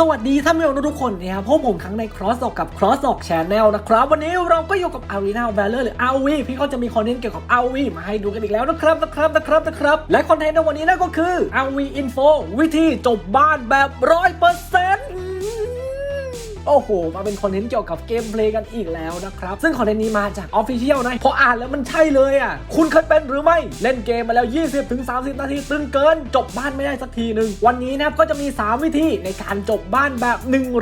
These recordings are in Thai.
สวัสดีท่านผู้ชมทุกคนนะครับพบผมครั้งใน Cross ออกกับ Cross ออก Channel นะครับ วันนี้เราก็อยู่กับ Arena Valor หรือ RV พี่เขาจะมีคอนเทนต์เกี่ยวกับ RV มาให้ดูกันอีกแล้วนะครับนะครับนะครับนะครับและคอนเทนต์ในวันนี้นั่นก็คือ RV Info วิธีจบบ้านแบบร้อยเปอร์เซ็นต์ โอ้โห มาเป็นคอนเทนต์เกี่ยวกับเกมเพลย์กันอีกแล้วนะครับ ซึ่งคอนเทนต์นี้มาจากออฟฟิเชียลนะพออ่านแล้วมันใช่เลยอะ คุณเคยเป็นหรือไม่ เล่นเกมมาแล้ว 20-30 นาทีตึงเกิน จบบ้านไม่ได้สักทีหนึ่งวันนี้นะครับก็จะมี 3 วิธีในการจบบ้านแบบ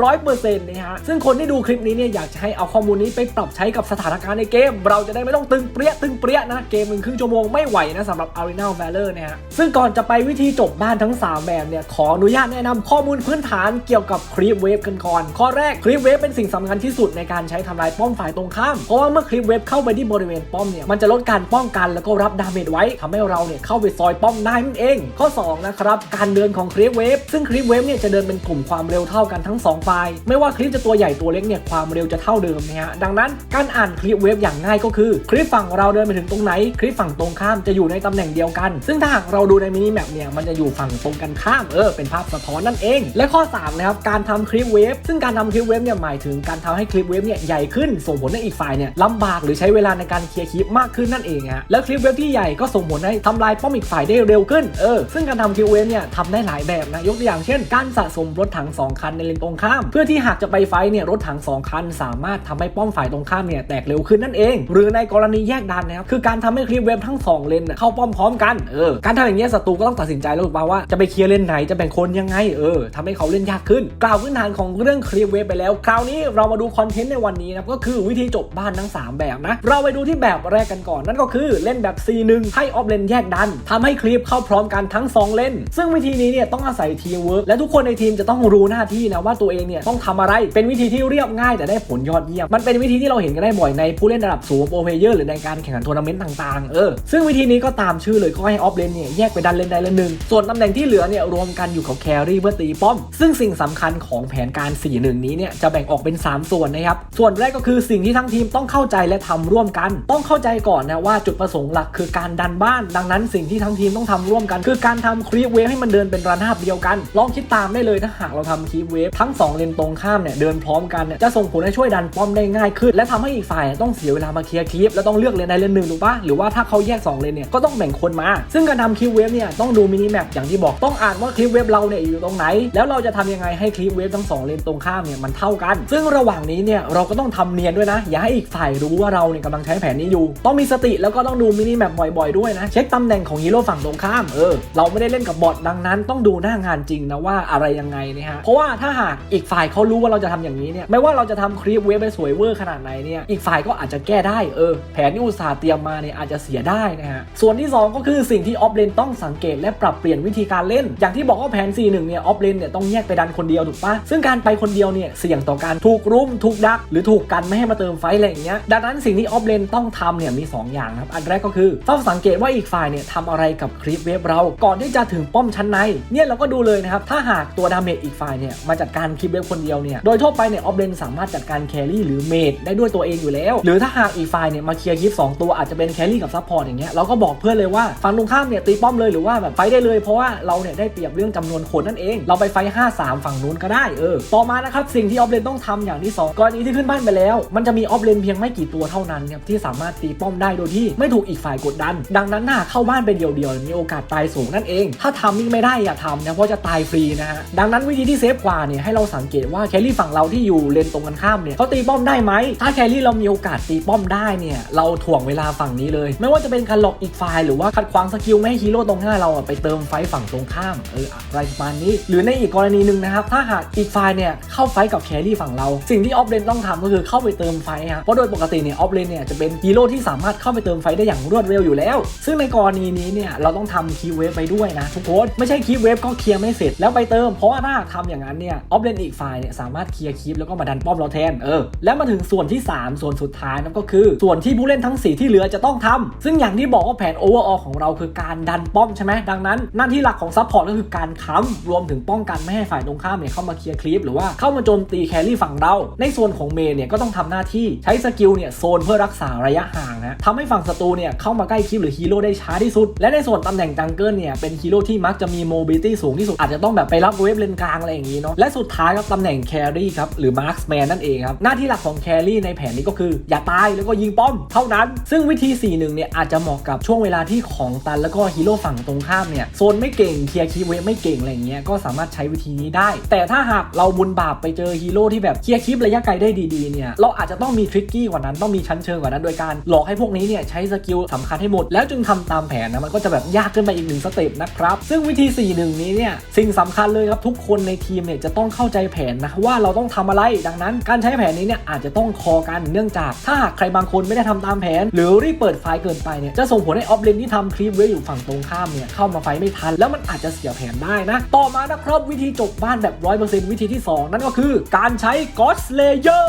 100%นะฮะ ซึ่งคนที่ดูคลิปนี้เนี่ยอยากจะให้เอาข้อมูลนี้ไปปรับใช้กับสถานการณ์ในเกม เราจะได้ไม่ต้องตึงเปรี้ยตึงเปรี้ยนะเกมหนึ่งครึ่งชั่วโมงไม่ไหวนะสำหรับ Arena Valor เนี่ยฮะซึ่งก่อนจะไปวิธีจบบ้านทั้ง 3 แบบเนี่ยขออนุญาตแนะนำข้อมูลพื้นฐานเกี่ยวกับคลิปเวฟกันก่อนข้อแรกคลิปเวฟเป็นสิ่งสำคัญที่สุดในการใช้ทำลายป้อมฝ่ายตรงข้าม เพราะว่าเมื่อคลิปเวฟเข้าไปที่บริเวณป้อมเนี่ยมันจะลดการป้องกันแล้วก็รับดาเมจไว้ทำให้เราเนี่ยเข้าไปซอยป้อมได้นั่นเอง ข้อ2นะครับการเดินของคลิปเวฟซึ่งคลิปเวฟเนี่ยจะเดินเป็นกลุ่มความเร็วเท่ากันทั้ง2ฝ่ายไม่ว่าคลิปจะตัวใหญ่ตัวเล็กเนี่ยความเร็วจะเท่าเดิมนะฮะดังนั้นการอ่านคลิปเวฟอย่างง่ายก็คือ คลิปฝั่งเราเดินไปถึงตรงไหน คลิปฝั่งตรงข้ามจะอยู่ในตำแหน่งเดียวกัน ซึ่งถ้าหากเราดูในมินิแมปเนี่ยมันจะอยู่ฝั่งตรงกันข้ามเออเป็นภาพสะท้อนนั่นเอง และข้อ3นะครับการทำคลิปเวฟซึ่งการทำคลิปลิปเวฟเนี่ยหมายถึงการทำให้คลิปเวฟเนี่ยใหญ่ขึ้นส่งผลให้อีกฝ่ายเนี่ยลำบากหรือใช้เวลาในการเคลียร์คลิปมากขึ้นนั่นเองฮะแล้วคลิปเวฟที่ใหญ่ก็ส่งผลให้ทำลายป้อมอีกฝ่ายได้เร็วขึ้นเออซึ่งการทำคลิปเวฟเนี่ยทำได้หลายแบบนะยกตัวอย่างเช่น การสะสมรถถัง 2 คันในเลนตรงข้าม เพื่อที่หากจะไปไฟเนี่ยรถถัง 2 คัน สามารถทำให้ป้อมฝ่ายตรงข้ามเนี่ยแตกเร็วขึ้นนั่นเอง หรือในกรณีแยกดันนะครับคือการทำให้คลิปเวฟทั้ง 2 เลนเข้าป้อมพร้อมกันเออการทำอย่างเงี้ยศัตรูก็ต้องตัดสินใจแล้วถูกป่าวว่าจะไปเคลียร์เลนไหนจะแบ่งคนยังไงเออทำให้เขาเล่นยากขึ้น กล่าวพื้นฐานของเรื่องคลิปเวฟไปแล้ว คราวนี้เรามาดูคอนเทนต์ในวันนี้นะก็คือวิธีจบบ้านทั้ง 3 แบบนะ เราไปดูที่แบบแรกกันก่อน นั่นก็คือเล่นแบบ C1 ให้ออฟเลนแยกดันทำให้คลิปเข้าพร้อมกันทั้ง 2 เล่น ซึ่งวิธีนี้เนี่ยต้องอาศัยทีมเวิร์กและทุกคนในทีมจะต้องรู้หน้าที่นะว่าตัวเองเนี่ยต้องทำอะไร เป็นวิธีที่เรียบง่ายแต่ได้ผลยอดเยี่ยม มันเป็นวิธีที่เราเห็นกันได้บ่อยในผู้เล่นระดับสูงโปรเพเยอร์หรือในการแข่งขันทัวร์นาเมนต์ต่างๆ เออ ซึ่งวิธีนี้ก็ตามชื่อเลยก็ให้ออฟเลนเนี่ยแยกไปดันเลนใดเลนหนึ่ง ส่วนตำแหน่งที่เหลือเนี่ยรวมกันอยู่กับแครี่เพื่อตีป้อม ซึ่งสิ่งสำคัญของแผนการ4-1นี้เนี่ยจะแบ่งออกเป็น 3 ส่วนนะครับ ส่วนแรกก็คือสิ่งที่ทั้งทีมต้องเข้าใจและทำร่วมกัน ต้องเข้าใจก่อนนะว่าจุดประสงค์หลักคือการดันบ้าน ดังนั้นสิ่งที่ทั้งทีมต้องทำร่วมกัน คือการทำครีปเวฟให้มันเดินเป็นระนาบเดียวกัน ลองคิดตามได้เลยถ้าหากเราทำครีปเวฟทั้ง 2 เลนตรงข้ามเนี่ยเดินพร้อมกันเนี่ยจะส่งผลให้ช่วยดันป้อมได้ง่ายขึ้น และทำให้อีกฝ่ายต้องเสียเวลามาเคลียร์คลิปแล้วต้องเลือกเลนใดเลนหนึ่งถูกปะหรือว่าถ้าเขาแยก2เลนเนี่ยก็ต้องแบ่งคนมา ซึ่งการทำคลิปเวฟเนี่ยต้องดูมินิแมปอย่างที่บอกต้องอ่านว่าคลิปเวฟเราเนี่ยอยู่ตรงไหน แล้วเราจะทำยังไงให้คลิปเวฟทั้งสองเลนตรงข้ามเนี่ยมันเท่ากัน ซึ่งระหว่างนี้เนี่ยเราก็ต้องทำเนียนด้วยนะ อย่าให้อีกฝ่ายรู้ว่าเราเนี่ยกำลังใช้แผนนี้อยู่ ต้องมีสติแล้วก็ต้องดูมินิแมปบ่อยๆด้วยนะเช็คตำแหน่งของฮีโร่ฝั่งตรงข้ามเออเราไม่ได้เล่นกับบอทดังนั้น ต้องดูหน้างานจริงนะว่าอะไรยังไงนะฮะเพราะว่าถ้าหากอีกฝ่ายเขารู้ว่าเราจะทำอย่างนี้เนี่ยไม่ว่าเราจะทำคลิปเวฟไปสวยเวอร์ขนาดไหนเนี่ยอีกฝ่ายก็อาจจะแก้ได้เออแผนที่อุตสาห์เตรียมมาเนี่ยอาจจะเสียได้นะฮะส่วนที่สองก็คือสิ่งที่ออฟเลนต้องสังเกตและปรับเปลี่ยนวิธีการเล่น อย่างที่บอกว่าแผน 4-1เนี่ยออฟเลนเนี่ยต้องแยกไปดันคนเดียวถูกปะซึ่งการไปคนเดียวเนี่ยเสี่ยงต่อการถูกรุมถูกดัก หรือถูกกันไม่ให้มาเติมไฟอะไรอย่างเงี้ยดังนั้นสิ่งที่ออฟเลนต้องทำเนี่ยมี 2 อย่างครับ อันแรกก็คือเฝ้าสังเกตว่าอีกฝ่ายเนี่ยทำอะไรกับคลิปเวฟเราก่อนที่จะถึงป้อมชั้นในเนี่ยเราก็ดูเลยนะครับถ้าหากตัวดาเมจอีกฝ่ายเนี่ยมาจัดการคลิปเวฟคนเดียวเนี่ยโดยทั่วไปเนี่ยออฟเลนสามารถจัดการแครี่หรือเมดได้ด้วยตัวเองอยู่แล้ว หรือถ้าหากอีกฝ่ายเนี่ยมาเคลียร์คลิปสองตัวอาจจะเป็นแครี่กับซัพพอร์ตอย่างเงี้ยเราก็บอกเพื่อนเลยว่าฝั่งตรงข้ามเนี่ยตีป้อมเลยหรือว่าแบบไฟได้เลยเพราะว่าเราเนี่ยได้เปรียบเรื่องจำนวนคนนั่นเอง เราไปไฟ 5-3 ฝั่งนู้นก็ได้เออต่อมานะครับสิงที่ออฟเลนต้องทำอย่างที่สองกรณีที่ขึ้นบ้านไปแล้ว มันจะมีออฟเลนเพียงไม่กี่ตัวเท่านั้นครับที่สามารถตีป้อมได้โดยที่ไม่ถูกอีกฝ่ายกดดัน ดังนั้นถ้าเข้าบ้านเป็นเดียวๆมีโอกาสตายสูงนั่นเอง ถ้าทำมิ่งไม่ได้อย่าทำนะเพราะจะตายฟรีนะฮะดังนั้นวิธีที่เซฟกว่าเนี่ยให้เราสังเกตว่าแครี่ฝั่งเราที่อยู่เลนตรงกันข้ามเนี่ยเขาตีป้อมได้ไหมถ้าแครี่เรามีโอกาสตีป้อมได้เนี่ยเราถ่วงเวลาฝั่งนี้เลย ไม่ว่าจะเป็นการหลอกอีกฝ่ายหรือว่าขัดขวางสกิลไม่ให้ฮีโร่ตรงหน้าเราไปเติมไฟฝั่งตรงข้ามเอออะไรประมาณนี้ หรือในอีกกรณีหนึ่งนะครับถ้าหากอีกฝ่ายเนี่ยเข้าไฟกับแครี่ฝั่งเรา สิ่งที่ออฟเลนต้องทำก็คือเข้าไปเติมไฟฮะเพราะโดยปกติเนี่ยออฟเลนเนี่ยจะเป็นฮีโร่ที่สามารถเข้าไปเติมไฟได้อย่างรวดเร็วอยู่แล้ว ซึ่งในกรณีนี้เนี่ยเราต้องทำคีเวฟไปด้วยนะทุกคนไม่ใช่คีเวฟก็เคลียร์ไม่เสร็จแล้วไปเติมเพราะว่าถ้าหากทำอย่างนั้นเนี่ยออฟเลนอีกฝ่ายเนี่ยสามารถเคลียร์คีย์แล้วก็มาดันป้อมเราแทนเออแล้วมาถึงส่วนที่ 3 ส่วนสุดท้ายนั่นก็คือ ส่วนที่ผู้เล่นทั้ง 4 ที่เหลือจะต้องทำซึ่งอย่างที่บอกว่าแผนโอเวอร์ออของเราคือการดันป้อมใช่ไหมดังนั้น หน้าที่หลักของซัพพอร์ตก็คือการค้ำรวมถึงป้องกันไม่ให้ฝ่ายตรงข้ามเนี่ยเข้ามาเคลียร์คลิปหรือว่าเข้ามาโจมตีแครี่ฝั่งเรา ในส่วนของเมนเนี่ยก็ต้องทำหน้าที่ใช้สกิลเนี่ยโซนเพื่อรักษาระยะห่างนะทำให้ฝั่งศัตรูเนี่ยเข้ามาใกล้คลิปหรือฮีโร่ได้ช้าที่สุด และในส่วนตำแหน่งจังเกิลเนี่ยเป็นฮีโร่ที่มักจะมีโมบิลิตี้สูงที่สุดอาจจะต้องแบบไปรับเวฟเลนกลางอะไรอย่างนี้เนาะและสุดท้ายครับตำแหน่งแครี่ครับหรือมาร์คแมนนั่นเองครับหน้าที่หลักของแครี่ในแผนนี้ก็คือ อย่าตายแล้วก็ยิงป้อมเท่านั้น ซึ่งวิธี 4 1 เนี่ยอาจจะเหมาะกับช่วงเวลาที่ของตันแล้วก็ฮีโร่ฝั่งตรงข้ามเนี่ยโซนไม่เก่งเคลียร์คีเวฟไม่เก่งอะไรอย่างเงี้ยก็สามารถใช้วิธีนี้ได้ แต่ถ้าหากเราบุญบาปไปเจอฮีโร่ที่แบบเคลียร์คลิประยะไกลได้ดีๆเนี่ยเราอาจจะต้องมีทริกกี้กว่านั้นต้องมีชั้นเชิงกว่านั้นโดยการหลอกให้พวกนี้เนี่ยใช้สกิลสำคัญให้หมด แล้วจึงทำตามแผนนะมันก็จะแบบยากขึ้นไปอีกหนึ่งสเต็ปนะครับซึ่งวิธี 4 1 นี้เนี่ยสิ่งสำคัญเลยครับทุกคนในทีมเนี่ยจะต้องเข้าใจแผนนะว่าเราต้องทำอะไรดังนั้น การใช้แผนนี้เนี่ยอาจจะต้องคอกันเนื่องจาก ถ้าหากใครบางคนไม่ได้ทำตามแผน หรือรีบเปิดไฟล์เกินไปเนี่ยจะส่งผลให้ออฟเลนที่ทำคลิปไว้อยู่ฝั่งตรงข้ามเนี่ยเข้ามาไฟไม่ทัน แล้วมันอาจจะเสียแผนได้นะ ต่อมานะครับวิธีจบบ้านแบบ 100%วิธีที่ 2 นั่นก็คือการใช้ God Slayer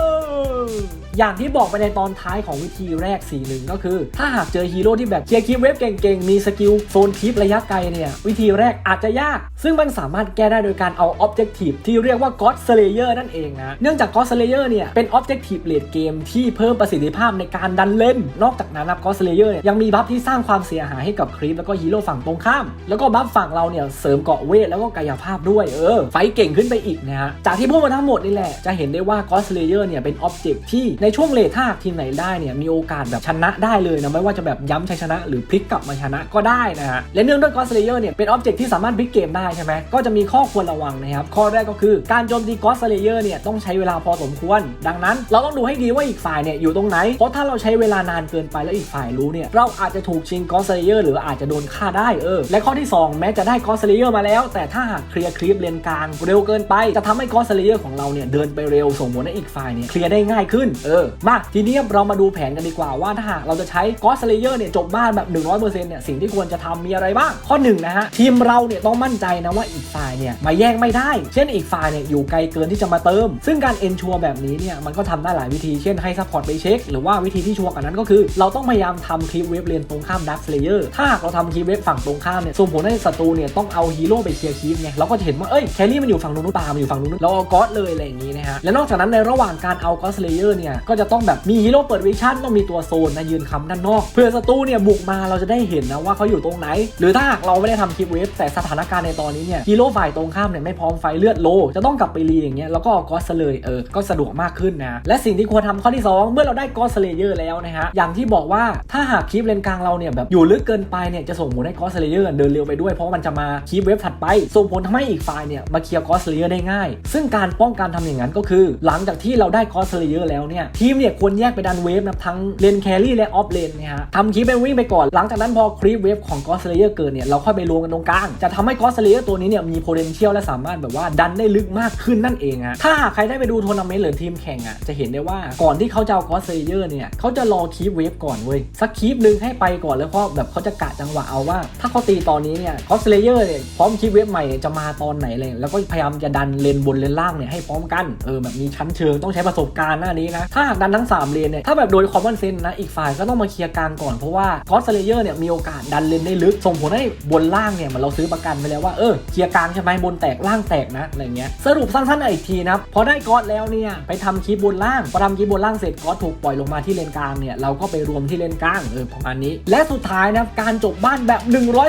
อย่างที่บอกไปในตอนท้ายของวิธีแรก4-1ก็คือ ถ้าหากเจอฮีโร่ที่แบบเคลียร์คลิปเวฟเก่งๆ มีสกิลโซนคลิประยะไกลเนี่ย วิธีแรกอาจจะยาก ซึ่งมันสามารถแก้ได้โดยการเอา Objective ที่เรียกว่า God Slayer นั่นเองนะ เนื่องจาก God Slayer เนี่ย เป็น Objective Late Game ที่เพิ่มประสิทธิภาพในการดันเล่น นอกจากนั้นนะ God Slayer เนี่ยยังมีบัฟที่สร้างความเสียหายให้กับคลิปแล้วก็ฮีโร่ฝั่งตรงข้าม แล้วก็บัฟฝั่งเราเนี่ยเสริมเกาะเวทแล้วก็กายภาพด้วยเออไฟเก่งขึ้นไปอีกนะฮะจากที่พูดมาทั้งหมดนี่แหละจะเห็นได้ว่า God Slayer เนี่ยเป็น Object ที่ในในช่วงเลทถ้าทีมไหนได้เนี่ยมีโอกาสแบบชนะได้เลยนะไม่ว่าจะแบบย้ำชัยชนะ หรือพลิกกลับมาชนะก็ได้นะฮะและเนื่องด้วย God Slayer เนี่ยเป็น Object ที่สามารถพลิกเกมได้ใช่ไหมก็จะมีข้อควรระวังนะครับข้อแรกก็คือการโจมตี God Slayer เนี่ยต้องใช้เวลาพอสมควร ดังนั้น เราต้องดูให้ดีว่าอีกฝ่ายเนี่ยอยู่ตรงไหนเพราะถ้าเราใช้เวลานานเกินไปแล้วอีกฝ่ายรู้เนี่ยเราอาจจะถูกชิง God Slayer หรืออาจจะโดนฆ่าได้เออและข้อที่สองแม้จะได้ God Slayer มาแล้ว แต่ถ้าหากเคลียร์คลิปเลนกลางเร็วเกินไป จะทำให้ God Slayer ของเราเนี่ยเดินไปเร็วส่งผลให้อีกฝ่ายเนี่ยเคลียร์ได้ง่ายขึ้นเออมาทีนี้เรามาดูแผนกันดีกว่าว่าถ้าหากเราจะใช้ God Slayer เนี่ยจบบ้านแบบ 100%เนี่ยสิ่งที่ควรจะทำมีอะไรบ้าง ข้อ1นะฮะทีมเราเนี่ยต้องมั่นใจนะว่าอีกฝ่ายเนี่ยมาแย่งไม่ได้ เช่นอีกฝ่ายเนี่ยอยู่ไกลเกินที่จะมาเติม ซึ่งการเอนชัวแบบนี้เนี่ยมันก็ทำได้หลายวิธีเช่นให้ซัพพอร์ตไปเช็ค หรือว่าวิธีที่ชัวร์กว่านั้นก็คือ เราต้องพยายามทำคลิปเว็บเลนตรงข้ามดักสเลเยอร์ถ้าเราทำคลิปเว็บฝั่งตรงข้ามเนี่ยส่งผลให้ศัตรูเนี่ยต้องเอาฮีโร่ไปเคลียร์คลิปไงเราก็จะเห็นว่าเอ้ยแคลรี่มันอยู่ฝั่งนู้นปามันอยู่ฝั่งนู้นเราเอาก๊อตเลยอะไรอย่างงี้นะฮะและนอกจากนั้นในระหว่างการเอาก๊อตสเลเยอร์เนี่ยก็จะต้องแบบมีฮีโร่เปิดวิชั่นต้องมีตัวโซนนะยืนค้ำด้านนอก เพื่อศัตรูเนี่ยบุกมาเราจะได้เห็นนะว่าเขาอยู่ตรงไหน หรือถ้าหากเราไม่ได้ทำคลิปเว็บแต่สถานการณ์ในตอนนี้เนี่ยฮีโร่ฝ่ายตรงข้ามเนี่ยไม่พร้อมไฟเลือดโล จะต้องกลับไปรีอย่างเงี้ยแล้วก็กอตซะเลยเออก็สะดวกมากขึ้นนะและสิ่งที่ควรทำข้อที่ 2 เมื่อเราได้กอสเลเยอร์แล้วนะฮะอย่างที่บอกว่าถ้าหากคลิปเลนกลางเราเนี่ยแบบอยู่ลึกเกินไปเนี่ยจะส่งผลให้กอสเลเยอร์เดินเร็วไปด้วยเพราะมันจะมาคลิปเว็บถัดไปส่งผลทำให้อีกฝ่ายเนี่ยมาเคลียร์กอสเลเยอร์ได้ง่าย ซึ่งการป้องกันทำอย่างนั้นก็คือ หลังจากที่เราได้กอสเลเยอร์แล้วเนี่ยทีมเนี่ยควรแยกไปดันเวฟนะทั้งเลนแครี่และออฟเลนเนี่ยฮะทำคลิปเป็นวิ่งไปก่อนหลังจากนั้นพอคลิปเวฟของกอสเลเยอร์เกิดเนี่ยเราค่อยไปรวมกันตรงกลางจะทำให้กอสเลเยอร์ตัวนี้เนี่ยมี potential และสามารถแบบว่าดันได้ลึกมากขึ้นนั่นเองอะถ้าหากใครได้ไปดูทัวร์นาเมนต์หรือทีมแข่งอะจะเห็นได้ว่าก่อนที่เขาจะเอากอสเลเยอร์เนี่ยเขาจะรอคลิปเวฟก่อนเว้ยสักคลิปนึงให้ไปก่อนแล้วก็แบบเขาจะกะจังหวะเอาว่า ถ้าเขาตีตอนนี้เนี่ยกอสเลเยอร์เนี่ยพร้อมคลิปเวฟใหม่จะมาตอนไหนเลยแล้วก็พยายามจะดันเลนบนเลนล่างเนี่ยให้พร้อมกันเออแบบมีชั้นเชิงต้องใช้ประสบการณ์หน้านี้นะถ้าากดันทั้งสามเลนเนี่ย ถ้าแบบโดยคอมมอนเซนนะ อีกฝ่ายก็ต้องมาเคลียร์กลางก่อน เพราะว่าก๊อสเลเยอร์เนี่ยมีโอกาสดันเลนได้ลึก ส่งผลให้บนล่างเนี่ยเหมันเราซื้อประกันไปแล้วว่า เออ เคลียร์กลางใช่ไหมบนแตกล่างแตกนะอะไรเงี้ย สรุปสั้นๆอีกทีนะพอได้ก๊อตแล้วเนี่ยไปทำคลิปบนล่าง พอทำคลิปบนล่างเสร็จก๊อตถูกปล่อยลงมาที่เลนกลางเนี่ยเราก็ไปรวมที่เลนกลางเออประมาณนี้ และสุดท้ายนะการจบบ้านแบบ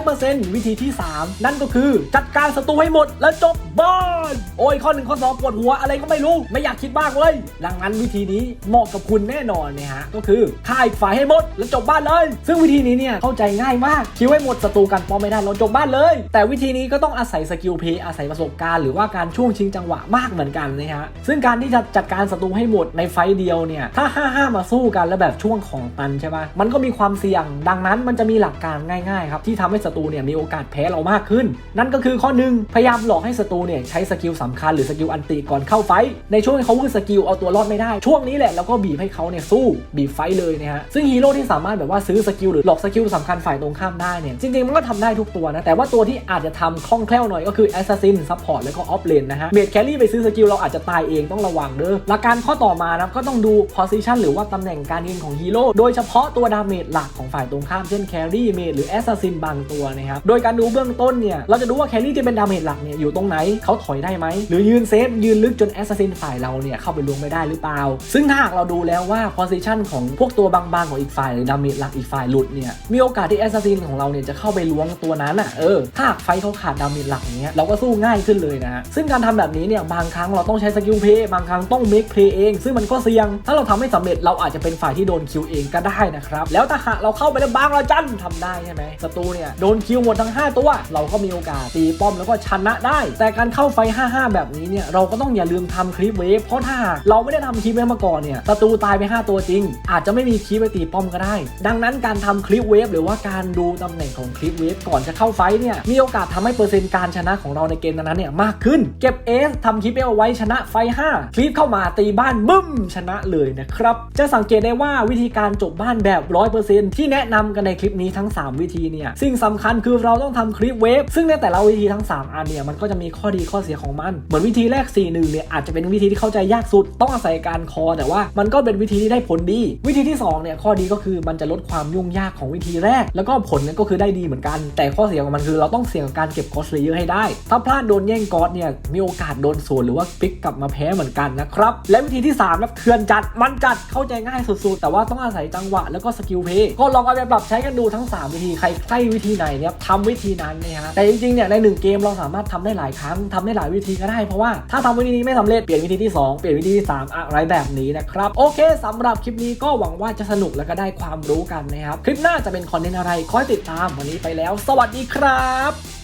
100%วิธีที่ 3 นั่นก็คือจัดการศัตรูให้หมดแล้วจบบ้านโอ้ยข้อหนึ่งข้อสองปวดหัวอะไรก็ไม่รู้ไม่อยากคิดมากเลยดังนั้นวิธีนี้เหมาะกับคุณแน่นอนนะฮะก็คือฆ่าอีกฝ่ายให้หมดแล้วจบบ้านเลย ซึ่งวิธีนี้เนี่ยเข้าใจง่ายมากคิดไว้หมดศัตรูกันป้อมไม่ได้เราจบบ้านเลย แต่วิธีนี้ก็ต้องอาศัยสกิลเพย์อาศัยประสบการณ์หรือว่าการช่วงชิงจังหวะมากเหมือนกันนะฮะซึ่งการที่จะจัดการศัตรูให้หมดในไฟเดียวเนี่ยถ้า5-5มาสู้กันแล้วแบบช่วงของตันใช่ปะมันก็มีความเสี่ยง ดังนั้นมันจะมีหลักการง่ายๆครับที่ทำให้ศัตรูเนี่ยมีโอกาสแพ้เรามากขึ้น นั่นก็คือข้อหนึ่งพยายามหลอกให้ศัตรูเนี่ยใช้สกิลสำคัญหรือสกิลอันติก่อนเข้าไฟในช่วงที่เขาวืดสกิลเอาตัวรอดไม่ได้ช่วงนี้แหละละ แล้วก็บีบให้เขาเนี่ยสู้บีบไฟเลยนะฮะซึ่งฮีโร่ที่สามารถแบบว่าซื้อสกิลหรือหลอกสกิลสำคัญฝ่ายตรงข้ามได้เนี่ยจริงๆมันก็ทำได้ทุกตัวนะแต่ว่าตัวที่อาจจะทำคล่องแคล่วหน่อยก็คือแอสซัสซินซัพพอร์ตแล้วก็ออฟเลนนะฮะเมดแครี่ไปซื้อสกิลเราอาจจะตายเองต้องระวังเด้อหลักการข้อต่อมานะก็ต้องดู position หรือว่าตำแหน่งการยืนของฮีโร่โดยเฉพาะตัวดาเมจหลักของฝ่ายตรงข้ามเช่นแครี่เมดหรือแอสซัสซินบางตัวนะครับโดยการดูเบื้องต้นเนี่ยเราจะดูว่าแครี่ที่เป็นดาเมจหลักเนี่ยอยู่ตรงไหนเขาถอยได้ไหมหรือยืนเซฟยืนลึกจนแอสซัสซินฝ่ายเราเนี่ยเข้าไปลวงไม่ได้หรือเปล่า ซึ่งถ้าหากเราดูแล้วว่า position ของพวกตัวบางๆ ของอีกฝ่ายหรือดาเมจหลักอีกฝ่ายหลุดเนี่ยมีโอกาสที่แอสซัสซินของเราเนี่ยจะเข้าไปล้วงตัวนั้นอะเออถ้าไฟเขาขาดดาเมจหลักเนี้ยเราก็สู้ง่ายขึ้นเลยนะฮะซึ่งการทำแบบนี้เนี่ยบางครั้งเราต้องใช้สกิลเพย์บางครั้งต้องเมคเพย์เอง ซึ่งมันก็เสี่ยง ถ้าเราทำไม่สำเร็จเราอาจจะเป็นฝ่ายที่โดนคิวเองก็ได้นะครับแล้วถ้าหากเราเข้าไปแล้วบางเราจันทำได้ใช่ไหมศัตรูเนี่ยโดนคิวหมดทั้ง 5 ตัว เราก็มีโอกาสตีป้อมแล้วก็ชนะได้ แต่การเข้าไฟ 5-5 แบบนี้เนี่ยเราก็ต้องอย่าลืมทำคลิปเวฟเพราะถ้าเราไม่ได้ทำคลิปเวฟมาก่อนเนี่ยศัตรูตายไป 5 ตัวจริง อาจจะไม่มีคลิปไปตีป้อมก็ได้ ดังนั้นการทำคลิปเวฟหรือว่าการดูตำแหน่งของคลิปเวฟก่อนจะเข้าไฟเนี่ยมีโอกาสทำให้เปอร์เซ็นต์การชนะของเราในเกมนั้นๆเนี่ยมากขึ้น เก็บเอสทำคลิปเอาไว้ชนะไฟ 5 คลิปเข้ามาตีบ้านบึ้มชนะเลยนะครับ จะสังเกตได้ว่าวิธีการจบบ้านแบบ 100%ที่แนะนำกันในคลิปนี้ทั้ง 3 วิธีเนี่ยสิ่งสำคัญคือเราต้องทำคลิปเวฟซึ่งในแต่ละวิธีทั้ง 3 อันเนี่ยมันก็จะมีข้อดีข้อเสียของมัน เหมือนวิธีแรก 4 1เนี่ยอาจจะเป็นวิธีที่เข้าใจยากสุดต้องอาศัยการคอแต่ว่ามันก็เป็นวิธีที่ได้ผลดี วิธีที่ 2 เนี่ยข้อดีก็คือมันจะลดความยุ่งยากของวิธีแรก แล้วก็ผลเนี่ยก็คือได้ดีเหมือนกัน แต่ข้อเสียของมันคือเราต้องเสี่ยงกับการเก็บกอสเลเยอร์ให้ได้ ถ้าพลาดโดนแย่งกอสเนี่ยมีโอกาสโดนสวนหรือว่าพลิกกลับมาแพ้เหมือนกันนะครับและวิธีที่3ครับเถื่อนจัดมันจัดเข้าใจง่ายสุดๆ แต่ว่าต้องอาศัยจังหวะแล้วก็สกิลเพย์ก็ลองเอาไปปรับใช้กันดูทั้ง 3 วิธีใครใกล้วิธีไหนเนี่ยทำวิธีนั้นนะฮะแต่จริงๆเนี่ยในหนึ่งเกมเราสามารถทำได้หลายครั้งทำได้หลายวิธีก็ได้เพราะว่าถ้าทำวิธีนี้ไม่สำเร็จเปลี่ยนวิธีที่ 2 เปลี่ยนวิธีที่ 3 อะไรแบบนี้นะครับ โอเคสำหรับคลิปนี้ก็หวังว่าจะสนุกและก็ได้ความรู้กันนะครับ คลิปหน้าจะเป็นคอนเทนต์อะไรคอยติดตามวันนี้ไปแล้ว สวัสดีครับ